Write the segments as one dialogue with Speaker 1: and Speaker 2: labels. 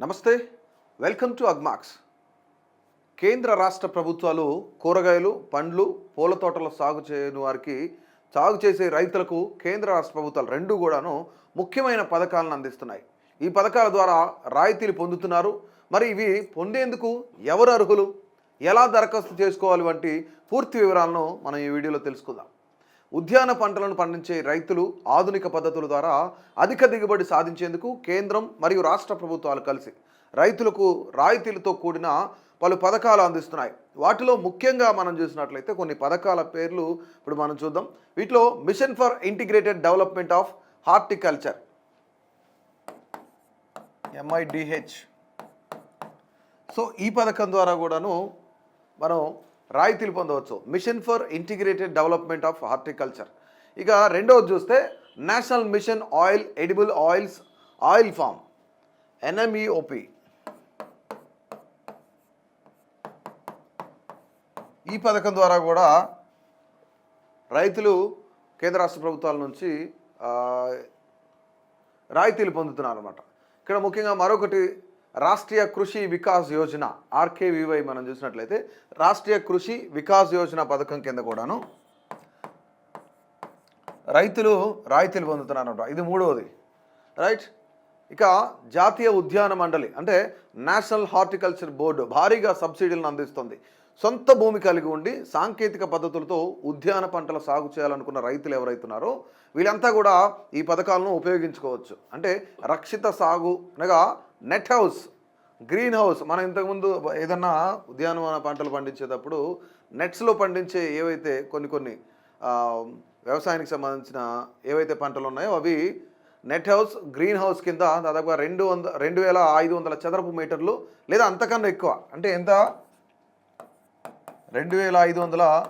Speaker 1: నమస్తే welcome to Agmax. కేంద్ర రాష్ట్ర ప్రభుత్వాలు కూరగాయలు పండ్లు పూల తోటల సాగు చేయని వారికి సాగు చేసే రైతులకు కేంద్ర రాష్ట్ర ప్రభుత్వాలు రెండు కూడాను ముఖ్యమైన పథకాలను అందిస్తున్నాయి. ఈ పథకాల ద్వారా రాయితీలు పొందుతున్నారు. మరి ఇవి పొందేందుకు ఎవరు అర్హులు? ఎలా దరఖాస్తు చేసుకోవాలి వంటి పూర్తి వివరాలను మనం ఈ వీడియోలో తెలుసుకుందాం. ఉద్యాన పంటలను పండించే రైతులు ఆధునిక పద్ధతుల ద్వారా అధిక దిగుబడి సాధించేందుకు కేంద్రం మరియు రాష్ట్ర ప్రభుత్వాలు కలిసి రైతులకు రాయితీలతో కూడిన పలు పథకాలు అందిస్తున్నాయి. వాటిలో ముఖ్యంగా మనం చూసినట్లయితే కొన్ని పథకాల పేర్లు ఇప్పుడు మనం చూద్దాం. వీటిలో mission for integrated development of horticulture. MIDH so ఈ పథకం ద్వారా కూడాను మనం రాయితీలు పొందవచ్చు. Mission for integrated development of horticulture ఇక రెండవది చూస్తే national mission oil edible oils oil palm NMEOP ఈ పథకం ద్వారా కూడా రైతులు కేంద్ర రాష్ట్ర ప్రభుత్వాల నుంచి రాయితీలు పొందుతున్నారు అనమాట ఇక్కడ ముఖ్యంగా మరొకటి రాష్ట్రీయ కృషి వికాస్ యోజన ఆర్కేవివై మనం చూసినట్లయితే రాష్ట్రీయ కృషి వికాస్ యోజన పథకం కింద కూడాను రైతులు రాయితీలు పొందుతున్నారు అనమాట ఇది మూడవది. రైట్? ఇక జాతీయ ఉద్యాన మండలి అంటే నేషనల్ హార్టికల్చర్ బోర్డు భారీగా సబ్సిడీలను అందిస్తుంది. సొంత భూమి కలిగి ఉండి సాంకేతిక పద్ధతులతో ఉద్యాన పంటల సాగు చేయాలనుకున్న రైతులు ఎవరైతున్నారో వీళ్ళంతా కూడా ఈ పథకాలను ఉపయోగించుకోవచ్చు. అంటే రక్షిత సాగు అనగా నెట్ హౌస్ గ్రీన్ హౌస్. మనం ఇంతకుముందు ఏదన్నా ఉద్యానవన పంటలు పండించేటప్పుడు నెట్స్లో పండించే ఏవైతే కొన్ని కొన్ని వ్యవసాయానికి సంబంధించిన ఏవైతే పంటలు ఉన్నాయో అవి నెట్ హౌస్ గ్రీన్ హౌస్ కింద దాదాపుగా రెండు వంద రెండు వేల ఐదు వందల చదరపు మీటర్లు లేదా అంతకన్నా ఎక్కువ. అంటే ఎంత? రెండు వేల ఐదు వందల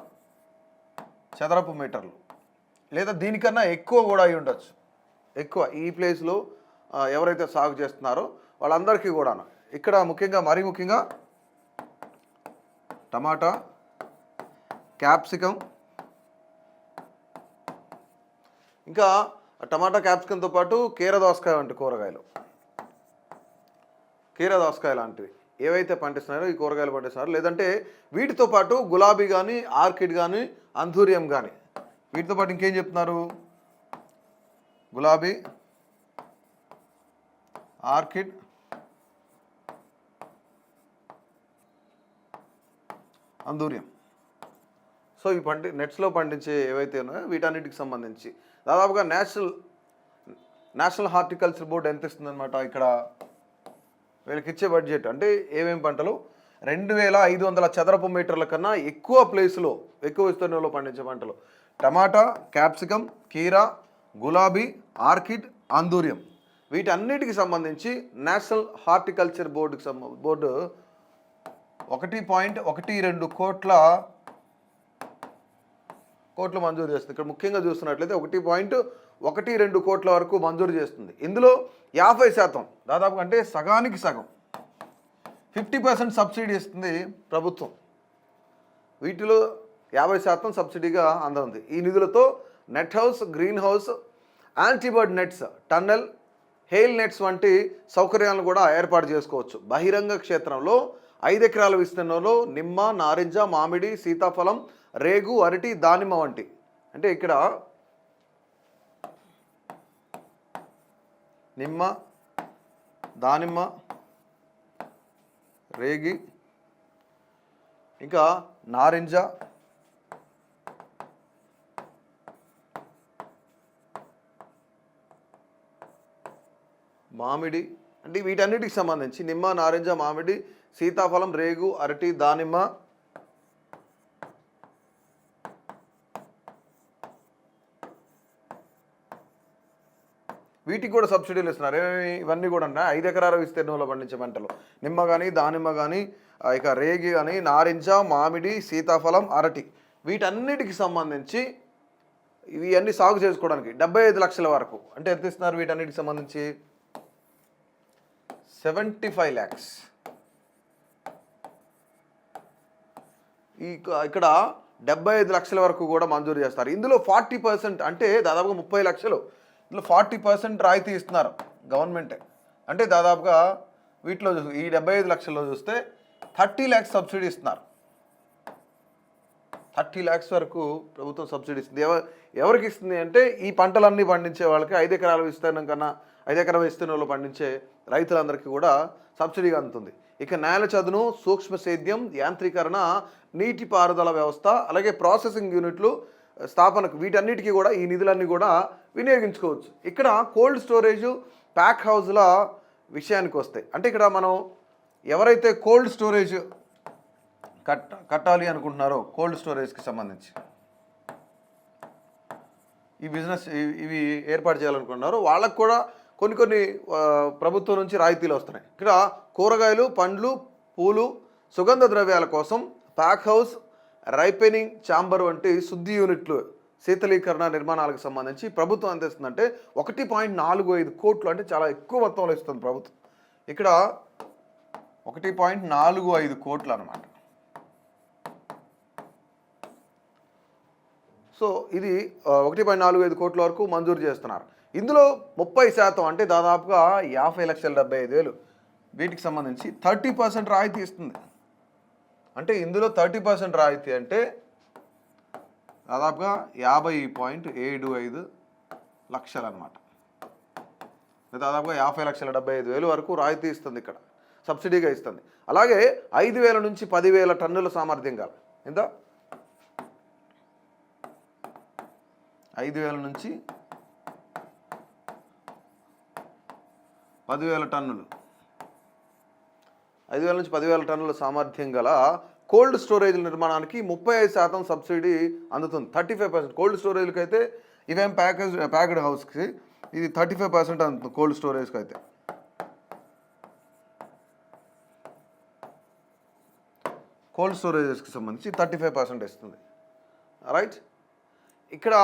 Speaker 1: చదరపు మీటర్లు. లేదా దీనికన్నా ఎక్కువ కూడా అయి ఉండొచ్చు. ఎక్కువ. ఈ ప్లేస్లో ఎవరైతే సాగు చేస్తున్నారో వాళ్ళందరికీ కూడా ఇక్కడ ముఖ్యంగా మరీ ముఖ్యంగా టమాటా క్యాప్సికం ఇంకా టమాటా క్యాప్సికంతో పాటు కీర దోసకాయ వంటి కూరగాయలు. కీర దోసకాయ లాంటివి. ఏవైతే పండిస్తున్నారో ఈ కూరగాయలు పండిస్తున్నారో. లేదంటే వీటితో పాటు గులాబీ కానీ ఆర్కిడ్ కానీ అంధూరియం కానీ వీటితో పాటు ఇంకేం చెప్తున్నారు? గులాబీ ఆర్కిడ్ అందూర్యం సో ఈ పండి నెట్స్లో పండించే ఏవైతే ఉన్నాయో వీటన్నిటికి సంబంధించి దాదాపుగా నేషనల్ నేషనల్ హార్టికల్చర్ బోర్డు ఎంత ఇస్తుందన్నమాట ఇక్కడ? వీళ్ళకి ఇచ్చే బడ్జెట్ అంటే ఏమేమి పంటలు? రెండు వేల ఐదు వందల చదరపు మీటర్ల కన్నా ఎక్కువ ప్లేస్లో ఎక్కువ విస్తీర్ణంలో పండించే పంటలు. టమాటా క్యాప్సికం కీరా గులాబీ ఆర్కిడ్ ఆందూర్యం వీటన్నిటికి సంబంధించి నేషనల్ హార్టికల్చర్ బోర్డుకి సంబ బోర్డు ఒకటి పాయింట్ ఒకటి రెండు కోట్ల కోట్లు మంజూరు చేస్తుంది. ఇక్కడ ముఖ్యంగా చూస్తున్నట్లయితే ఒకటి పాయింట్ ఒకటి రెండు కోట్ల వరకు మంజూరు చేస్తుంది. ఇందులో యాభై శాతం దాదాపు అంటే సగానికి సగం. ఫిఫ్టీ పర్సెంట్ సబ్సిడీ ఇస్తుంది ప్రభుత్వం. వీటిలో యాభై శాతం సబ్సిడీగా అందనుంది ఈ నిధులతో net house greenhouse anti bird nets tunnel hail nets వంటి సౌకర్యాలను కూడా ఏర్పాటు చేసుకోవచ్చు. బహిరంగ క్షేత్రంలో ఐదు ఎకరాల విస్తీర్ణంలో నిమ్మ నారింజ మామిడి సీతాఫలం రేగు అరటి దానిమ్మ వంటి. అంటే ఇక్కడ నిమ్మ దానిమ్మ రేగి ఇంకా నారింజ మామిడి అంటే వీటన్నిటికి సంబంధించి నిమ్మ నారింజ మామిడి సీతాఫలం రేగు అరటి దానిమ్మ వీటికి కూడా సబ్సిడీలు ఇస్తున్నారు. ఏమేమి ఇవన్నీ కూడా ఉన్నాయి ఐదు ఎకరాల విస్తీర్ణంలో పండించే పంటలు. నిమ్మ కానీ దానిమ్మ కానీ ఇక రేగి కానీ నారింజ మామిడి సీతాఫలం అరటి. వీటన్నిటికి సంబంధించి ఇవి అన్ని సాగు చేసుకోవడానికి డెబ్బై ఐదు లక్షల వరకు. అంటే ఎంత ఇస్తున్నారు వీటన్నిటికి సంబంధించి? Seventy five lakhs. ఇక్కడ డెబ్బై ఐదు లక్షల వరకు కూడా మంజూరు చేస్తారు. ఇందులో ఫార్టీ పర్సెంట్ అంటే దాదాపుగా ముప్పై లక్షలు. ఇందులో ఫార్టీ పర్సెంట్ రాయితీ ఇస్తున్నారు గవర్నమెంటే. అంటే దాదాపుగా వీటిలో చూ- ఈ డెబ్బై ఐదు లక్షల్లో చూస్తే థర్టీ ల్యాక్స్ సబ్సిడీ ఇస్తున్నారు. థర్టీ ల్యాక్స్ వరకు ప్రభుత్వం సబ్సిడీ ఇస్తుంది. ఎవ ఎవరికి ఇస్తుంది అంటే ఈ పంటలన్నీ పండించే వాళ్ళకి ఐదు ఎకరాల విస్తీర్ణం కన్నా ఐదు ఎకరాల విస్తీర్ణంలో పండించే రైతులందరికీ కూడా సబ్సిడీగా అందుతుంది. ఇక నేల చదును సూక్ష్మ సేద్యం యాంత్రీకరణ నీటిపారుదల వ్యవస్థ అలాగే ప్రాసెసింగ్ యూనిట్లు స్థాపనకు వీటన్నిటికీ కూడా ఈ నిధులన్నీ కూడా వినియోగించుకోవచ్చు. ఇక్కడ కోల్డ్ స్టోరేజ్ ప్యాక్ హౌస్ల విషయానికి వస్తాయి అంటే ఇక్కడ మనం ఎవరైతే కోల్డ్ స్టోరేజ్ కట్ కట్టాలి అనుకుంటున్నారో కోల్డ్ స్టోరేజ్కి సంబంధించి ఈ బిజినెస్ ఇవి- ఇవి ఏర్పాటు చేయాలనుకుంటున్నారో వాళ్ళకు కూడా కొన్ని కొన్ని ప్రభుత్వం నుంచి రాయితీలు వస్తున్నాయి. ఇక్కడ కూరగాయలు పండ్లు పూలు సుగంధ ద్రవ్యాల కోసం ప్యాక్ హౌస్ రైపెనింగ్ ఛాంబర్ వంటి శుద్ధి యూనిట్లు శీతలీకరణ నిర్మాణాలకు సంబంధించి ప్రభుత్వం ఎంత ఇస్తుందంటే ఒకటి పాయింట్ నాలుగు ఐదు కోట్లు అంటే చాలా ఎక్కువ మొత్తంలో ఇస్తుంది ప్రభుత్వం. ఇక్కడ ఒకటి పాయింట్ నాలుగు ఐదు కోట్లు అనమాట సో ఇది ఒకటి పాయింట్ నాలుగు ఐదు కోట్ల వరకు మంజూరు చేస్తున్నారు. ఇందులో ముప్పై శాతం అంటే దాదాపుగా యాభై లక్షల డెబ్బై ఐదు వేలు. వీటికి సంబంధించి థర్టీ పర్సెంట్ రాయితీ ఇస్తుంది. అంటే ఇందులో థర్టీ పర్సెంట్ రాయితీ అంటే దాదాపుగా యాభై పాయింట్ ఏడు ఐదు లక్షలు అనమాట దాదాపుగా యాభై లక్షల డెబ్బై ఐదు వేలు వరకు రాయితీ ఇస్తుంది ఇక్కడ. సబ్సిడీగా ఇస్తుంది. అలాగే ఐదు వేల నుంచి పదివేల టన్నుల సామర్థ్యం గల. ఎంత ఐదు వేల నుంచి పదివేల టన్నులు. ఐదు వేల నుంచి పదివేల టన్నుల సామర్థ్యం గల కోల్డ్ స్టోరేజ్ నిర్మాణానికి ముప్పై ఐదు శాతం సబ్సిడీ అందుతుంది. థర్టీ ఫైవ్ పర్సెంట్ కోల్డ్ స్టోరేజ్కి అయితే ఇవేం ప్యాకేజ్ ప్యాక్డ్ హౌస్కి ఇది థర్టీ ఫైవ్ పర్సెంట్ అందుతుంది కోల్డ్ స్టోరేజ్కి అయితే కోల్డ్ స్టోరేజెస్కి సంబంధించి థర్టీ ఫైవ్ పర్సెంట్ ఇస్తుంది. రైట్ ఇక్కడ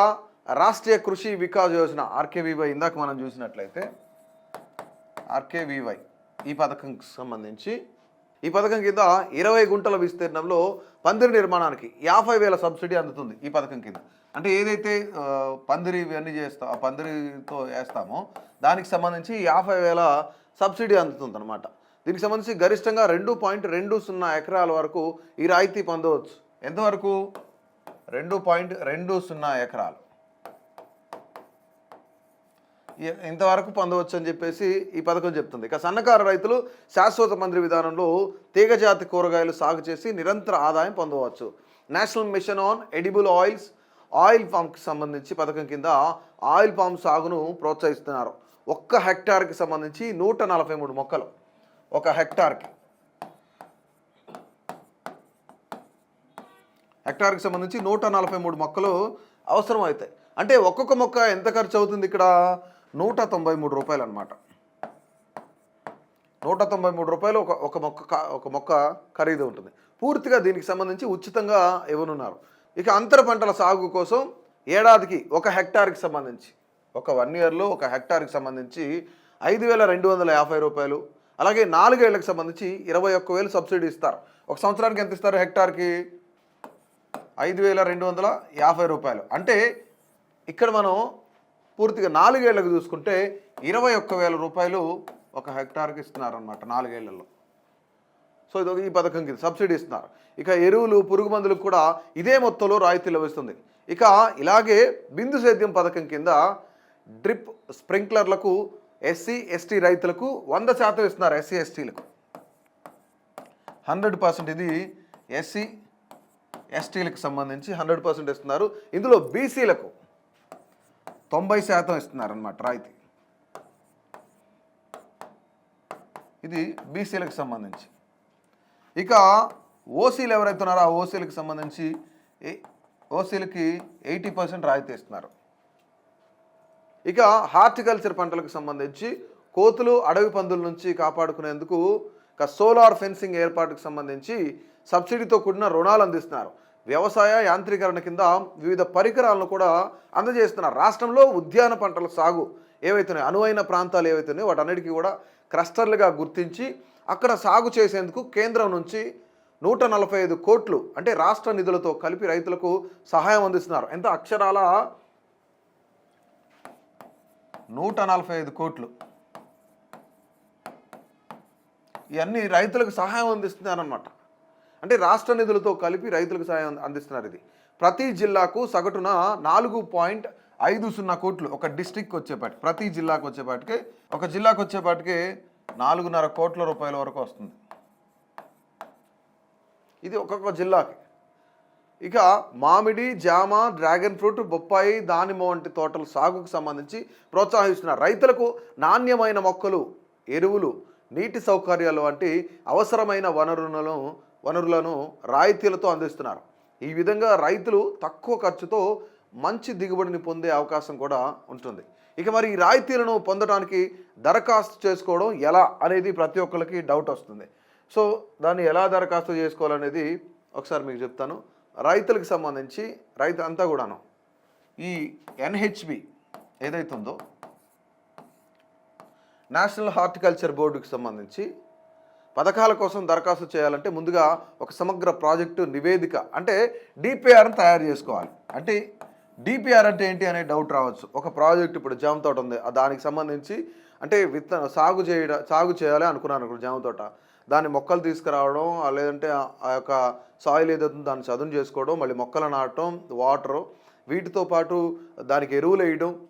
Speaker 1: రాష్ట్రీయ కృషి వికాస్ యోజన ఆర్కేవీవై ఇందాక మనం చూసినట్లయితే ఆర్కేవీవై. ఈ పథకంకి సంబంధించి ఈ పథకం కింద ఇరవై గుంటల విస్తీర్ణంలో పందిరి నిర్మాణానికి యాభై వేల సబ్సిడీ అందుతుంది ఈ పథకం కింద. అంటే ఏదైతే పందిరి ఇవన్నీ చేస్తా ఆ పందిరితో వేస్తామో దానికి సంబంధించి యాభై వేల సబ్సిడీ అందుతుంది అనమాట దీనికి సంబంధించి గరిష్టంగా రెండు పాయింట్ రెండు సున్నా ఎకరాల వరకు ఈ రాయితీ పొందవచ్చు. ఎంతవరకు? రెండు పాయింట్ రెండు సున్నా ఎకరాలు. ఇంతవరకు పొందవచ్చు అని చెప్పేసి ఈ పథకం చెప్తుంది. ఇక సన్నకారు రైతులు శాశ్వత మంత్రి విధానంలో తీగజాతి కూరగాయలు సాగు చేసి నిరంతర ఆదాయం పొందవచ్చు. National mission on edible oils oil పామ్కి సంబంధించి పథకం కింద ఆయిల్ పామ్ సాగును ప్రోత్సహిస్తున్నారు. ఒక్క హెక్టార్కి సంబంధించి నూట నలభై మూడు మొక్కలు ఒక హెక్టార్కి. హెక్టార్కి సంబంధించి నూట నలభై మూడు మొక్కలు అవసరం అవుతాయి అంటే ఒక్కొక్క మొక్క ఎంత ఖర్చు అవుతుంది ఇక్కడ? నూట తొంభై మూడు రూపాయలు అనమాట నూట తొంభై మూడు రూపాయలు ఒక ఒక మొక్క ఒక మొక్క ఖరీదు ఉంటుంది. పూర్తిగా దీనికి సంబంధించి ఉచితంగా ఇవ్వనున్నారు. ఇక అంతర పంటల సాగు కోసం ఏడాదికి ఒక హెక్టార్కి సంబంధించి ఒక వన్ ఇయర్లో ఒక హెక్టార్కి సంబంధించి ఐదు వేల రెండు వందల యాభై రూపాయలు అలాగే నాలుగేళ్ళకు సంబంధించి ఇరవై ఒక్క వేలు సబ్సిడీ ఇస్తారు. ఒక సంవత్సరానికి ఎంత ఇస్తారు హెక్టార్కి? ఐదు వేల రెండు వందల యాభై రూపాయలు. అంటే ఇక్కడ మనం పూర్తిగా నాలుగేళ్ళకు చూసుకుంటే ఇరవై ఒక్క వేల రూపాయలు ఒక హెక్టార్కి ఇస్తున్నారనమాట నాలుగేళ్ళలో. సో ఇది ఈ పథకం కింద సబ్సిడీ ఇస్తున్నారు. ఇక ఎరువులు పురుగు మందులకు కూడా ఇదే మొత్తంలో రాయితీ లభిస్తుంది. ఇక ఇలాగే బిందు సేద్యం పథకం కింద డ్రిప్ స్ప్రింక్లర్లకు ఎస్సీ ఎస్టీ రైతులకు వంద శాతం ఇస్తున్నారు ఎస్సీ ఎస్టీలకు. హండ్రెడ్ పర్సెంట్ ఇది ఎస్సీ ఎస్టీలకు సంబంధించి హండ్రెడ్ పర్సెంట్ ఇస్తున్నారు. ఇందులో బీసీలకు తొంభై శాతం ఇస్తున్నారు అనమాట రాయితీ. ఇది బీసీలకు సంబంధించి. ఇక ఓసీలు ఎవరైతే ఉన్నారో ఆ ఓసీలకు సంబంధించి ఓసీలకి ఎయిటీ పర్సెంట్ రాయితీ ఇస్తున్నారు. ఇక హార్టికల్చర్ పంటలకు సంబంధించి కోతులు అడవి పందుల నుంచి కాపాడుకునేందుకు ఇక సోలార్ ఫెన్సింగ్ ఏర్పాటుకు సంబంధించి సబ్సిడీతో కూడిన రుణాలు అందిస్తున్నారు. వ్యవసాయ యాంత్రీకరణ కింద వివిధ పరికరాలను కూడా అందజేస్తున్నారు రాష్ట్రంలో ఉద్యాన పంటల సాగు ఏవైతున్నాయో అనువైన ప్రాంతాలు ఏవైతున్నాయో వాటన్నిటికీ కూడా క్లస్టర్లుగా గుర్తించి అక్కడ సాగు చేసేందుకు కేంద్రం నుంచి నూట నలభై ఐదు కోట్లు అంటే రాష్ట్ర నిధులతో కలిపి రైతులకు సహాయం అందిస్తున్నారు. ఎంత అక్షరాల? నూట నలభై ఐదు కోట్లు. ఇవన్నీ రైతులకు సహాయం అందిస్తున్నారనమాట అంటే రాష్ట్ర నిధులతో కలిపి రైతులకు సహాయం అందిస్తున్నారు ఇది. ప్రతి జిల్లాకు సగటున నాలుగు పాయింట్ ఐదు సున్నా కోట్లు ఒక డిస్టిక్ వచ్చేపాటి ప్రతి జిల్లాకు వచ్చేపాటికి ఒక జిల్లాకు వచ్చేపాటికి నాలుగున్నర కోట్ల రూపాయల వరకు వస్తుంది. ఇది ఒక్కొక్క జిల్లాకి. ఇక మామిడి జామ డ్రాగన్ ఫ్రూట్ బొప్పాయి దానిమ్మ వంటి తోటల సాగుకు సంబంధించి ప్రోత్సహిస్తున్నారు రైతులకు నాణ్యమైన మొక్కలు ఎరువులు నీటి సౌకర్యాలు వంటి అవసరమైన వనరులను వనరులను రాయితీలతో అందిస్తున్నారు. ఈ విధంగా రైతులు తక్కువ ఖర్చుతో మంచి దిగుబడిని పొందే అవకాశం కూడా ఉంటుంది. ఇక మరి ఈ రాయితీలను పొందడానికి దరఖాస్తు చేసుకోవడం ఎలా అనేది ప్రతి ఒక్కరికి డౌట్ వస్తుంది. సో దాన్ని ఎలా దరఖాస్తు చేసుకోవాలనేది ఒకసారి మీకు చెప్తాను. రైతులకు సంబంధించి రైతు అంతా కూడాను ఈ ఎన్హెచ్బి ఏదైతుందో ఉందో నేషనల్ హార్టికల్చర్ బోర్డుకి సంబంధించి పథకాల కోసం దరఖాస్తు చేయాలంటే ముందుగా ఒక సమగ్ర ప్రాజెక్టు నివేదిక అంటే డిపిఆర్ని తయారు చేసుకోవాలి. అంటే డిపిఆర్ అంటే ఏంటి అనే డౌట్ రావచ్చు. ఒక ప్రాజెక్ట్ ఇప్పుడు జామ తోట ఉంది. దానికి సంబంధించి అంటే విత్తన సాగు చేయడం సాగు చేయాలి అనుకున్నాను ఇప్పుడు జామ తోట. దాన్ని మొక్కలు తీసుకురావడం లేదంటే ఆ- యొక్క సాయిల్ ఏదైతే దాన్ని చదును చేసుకోవడం మళ్ళీ మొక్కలు నాటడం వాటరు వీటితో పాటు దానికి ఎరువులు వేయడం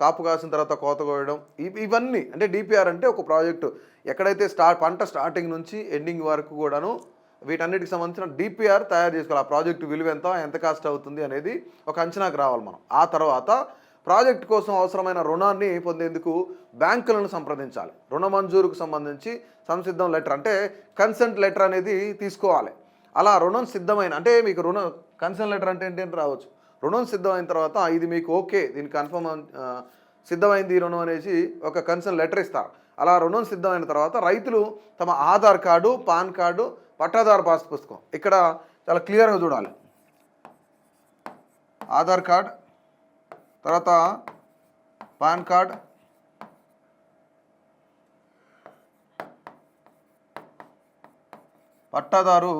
Speaker 1: కాపు కాసిన తర్వాత కోత కోయడం ఇవి ఇవన్నీ అంటే డిపిఆర్ అంటే ఒక ప్రాజెక్టు. ఎక్కడైతే స్టార్ట్ పంట స్టార్టింగ్ నుంచి ఎండింగ్ వరకు కూడాను వీటన్నిటికి సంబంధించిన డిపిఆర్ తయారు చేసుకోవాలి. ఆ ప్రాజెక్టు విలువ ఎంత ఎంత కాస్ట్ అవుతుంది అనేది ఒక అంచనాకు రావాలి మనం. ఆ తర్వాత ప్రాజెక్ట్ కోసం అవసరమైన రుణాన్ని పొందేందుకు బ్యాంకులను సంప్రదించాలి. రుణ మంజూరుకు సంబంధించి సంసిద్ధం లెటర్ అంటే కన్సెంట్ లెటర్ అనేది తీసుకోవాలి. అలా రుణం సిద్ధమైన అంటే మీకు రుణ కన్సెంట్ లెటర్ అంటే ఏంటి అని రావచ్చు. రుణం సిద్ధమైన తర్వాత ఇది మీకు ఓకే దీనికి కన్ఫర్మ్ సిద్ధమైంది ఈ రుణం అనేసి ఒక కన్సర్న్ లెటర్ ఇస్తారు. అలా రుణం సిద్ధమైన తర్వాత రైతులు తమ ఆధార్ కార్డు పాన్ కార్డు పట్టాదారు పాస్ పుస్తకం. ఇక్కడ చాలా క్లియర్గా చూడాలి. ఆధార్ కార్డ్ తర్వాత పాన్ కార్డ్ పట్టాదారు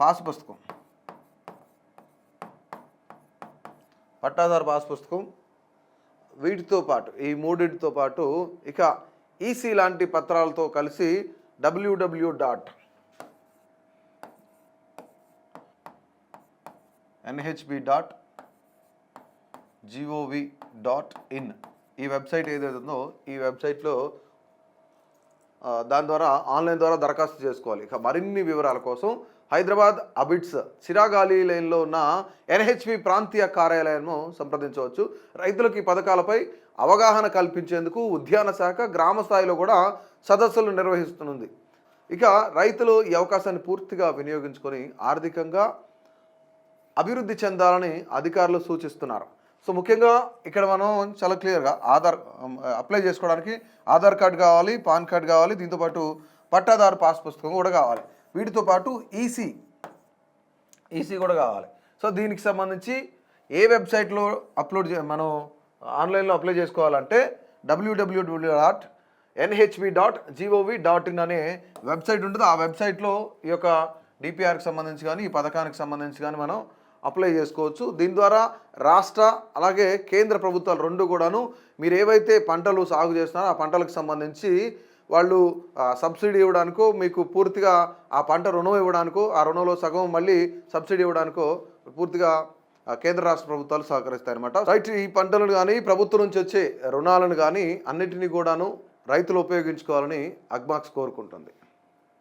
Speaker 1: పాస్ పుస్తకం. పట్టాదారు పాస్ పుస్తకం వీటితో పాటు ఈ మూడింటితో పాటు ఇక ఈసీ లాంటి పత్రాలతో కలిసి WW dot NHB dot GOV dot in. ఈ వెబ్సైట్ ఏదైతే ఉందో ఈ వెబ్సైట్లో దాని ద్వారా ఆన్లైన్ ద్వారా దరఖాస్తు చేసుకోవాలి. ఇక మరిన్ని వివరాల కోసం హైదరాబాద్ అబిడ్స్ సిరాగాలి లైన్లో ఉన్న ఎన్హెచ్పి ప్రాంతీయ కార్యాలయంను సంప్రదించవచ్చు. రైతులకు ఈ పథకాలపై అవగాహన కల్పించేందుకు ఉద్యాన శాఖ గ్రామ స్థాయిలో కూడా సదస్సులు నిర్వహిస్తుంది ఇక రైతులు ఈ అవకాశాన్ని పూర్తిగా వినియోగించుకొని ఆర్థికంగా అభివృద్ధి చెందాలని అధికారులు సూచిస్తున్నారు. సో ముఖ్యంగా ఇక్కడ మనం చాలా క్లియర్గా ఆధార్ అప్లై చేసుకోవడానికి ఆధార్ కార్డు కావాలి పాన్ కార్డు కావాలి దీంతోపాటు పట్టాదారు పాస్ పుస్తకం కూడా కావాలి. వీటితో పాటు ఈసీ ఈసీ కూడా కావాలి. సో దీనికి సంబంధించి ఏ వెబ్సైట్లో అప్లోడ్ చే మనం ఆన్లైన్లో అప్లై చేసుకోవాలంటే WWW dot NHB dot GOV dot in అనే వెబ్సైట్ ఉంటుంది. ఆ వెబ్సైట్లో ఈ యొక్క డిపిఆర్కి సంబంధించి కానీ ఈ పథకానికి సంబంధించి కానీ మనం అప్లై చేసుకోవచ్చు. దీని ద్వారా రాష్ట్ర అలాగే కేంద్ర ప్రభుత్వాలు రెండు కూడాను మీరు ఏవైతే పంటలు సాగు చేస్తున్నారో ఆ పంటలకు సంబంధించి వాళ్ళు సబ్సిడీ ఇవ్వడానికో మీకు పూర్తిగా ఆ పంట రుణం ఇవ్వడానికో ఆ రుణంలో సగం మళ్ళీ సబ్సిడీ ఇవ్వడానికో పూర్తిగా కేంద్ర రాష్ట్ర ప్రభుత్వాలు సహకరిస్తాయన్నమాట. రైట్ ఈ పంటలను కానీ ప్రభుత్వం నుంచి వచ్చే రుణాలను కానీ అన్నిటినీ కూడాను రైతులు ఉపయోగించుకోవాలని అగ్మాక్స్ కోరుకుంటుంది.